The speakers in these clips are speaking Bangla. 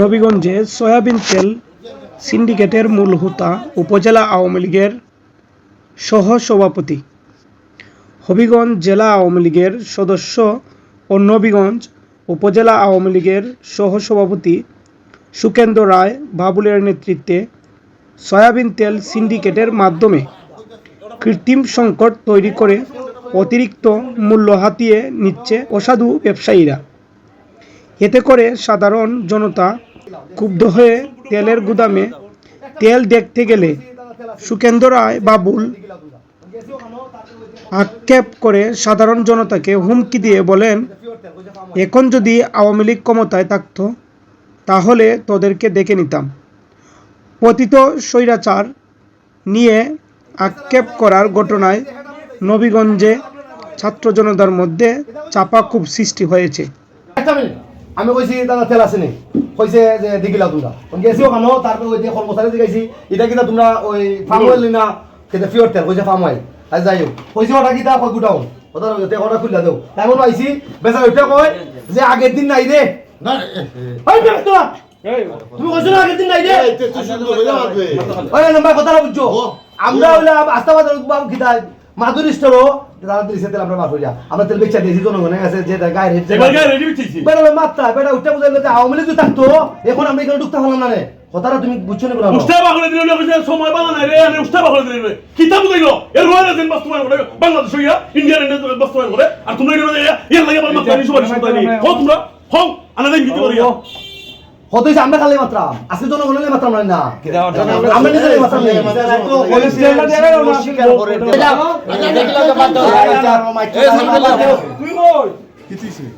নবীগঞ্জে সয়াবিন তেল সিন্ডিকেটের মূল হোতা উপজেলা আওয়ামী লীগের সহসভাপতি। হবিগঞ্জ জেলা আওয়ামী লীগের সদস্য ও নবীগঞ্জ উপজেলা আওয়ামী লীগের সহসভাপতি সুকেন্দ্র রায় বাবুলের নেতৃত্বে সয়াবিন তেল সিন্ডিকেটের মাধ্যমে কৃত্রিম সংকট তৈরি করে অতিরিক্ত মূল্য হাতিয়ে নিচ্ছে অসাধু ব্যবসায়ীরা। এতে করে সাধারণ জনতা ক্ষুব্ধ হয়ে তেলের গুদামে তেল দেখতে গেলে সুকেন্দ্র রায়, বাবুল আক্ষেপ করে সাধারণ জনতাকে হুমকি দিয়ে বলেন, এখন যদি আওয়ামী লীগ ক্ষমতায় থাকত, তাহলে তোদেরকে দেখে নিতাম। পতিত স্বৈরাচার নিয়ে আক্ষেপ করার ঘটনায় নবীগঞ্জে ছাত্র জনতার মধ্যে চাপা খুব সৃষ্টি হয়েছে। আমি কইছি দাদা তেল আছে নি? কইছে যে দেখিলা তোমরা গেছি ওখানে তারপরে ওই যে কর্মচারী দেখাইছি এটা কিনা তোমরা ওই ফার্ম অয়েল না কিন্তু পিওর তেল। কইছে ফার্ম অয়েল আজ যাই হোক। কইছে ওটা কিতা কই গুটাও? ওটা ওটা ওটা খুললা দেও? এমন আইছি বেচা ওইটা কয় যে আগের দিন নাই রে। তুমি কইছো না আগের দিন নাই রে? ওই নাম্বার কথা বুঝছ আমরা হইলে আস্তাবাদ বাবু কিতা মাধুরী স্টোরও তারা দিছে তেল আমরা মাফ হইয়া। আমরা তেল বেচা দিয়েছি জনগণের কাছে যে গায়ের হেড এবার গায়ে বিচ্ছিছি বেটা মাত্রা বেটা উঠতে বুঝাইলে যে আওয়ামী লীগ থাকতো এখন আমরা এখানে ঢুকতে পারলাম না রে। কথাটা তুমি বুঝছ না উস্তা বাহলে দিলে লোক যে সময় বানা নাই রে আরে উস্তা বাহলে দিলে কিতাব বুঝাইলো। এর রয়্যাল এজেন্ট বাস্তবায়ন করে বাংলাদেশ হইয়া ইন্ডিয়ান এজেন্ট বাস্তবায়ন করে আর তোমরা এর লাগে আমার মাথা নিছো হো তোমরা কত হইছে আমরা খালি মাত্রা আজকে জনগণের মাত্রা আমরা না আমরা নিজের মাত্রা নেই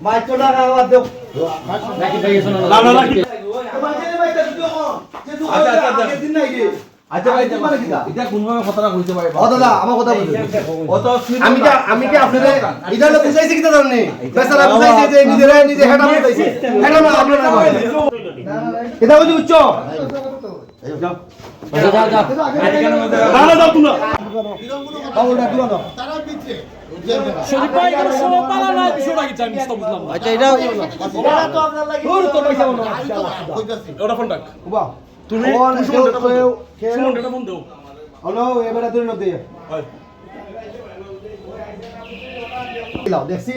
মাইকটা দেও কি আচ্ছা উচ্চ এটা ওটা ফোন ডাক। তুমি ফোন সুমন কেউ কেউ কেউ সুমন ফোন দাও হলো এবারে নদী দেখছি।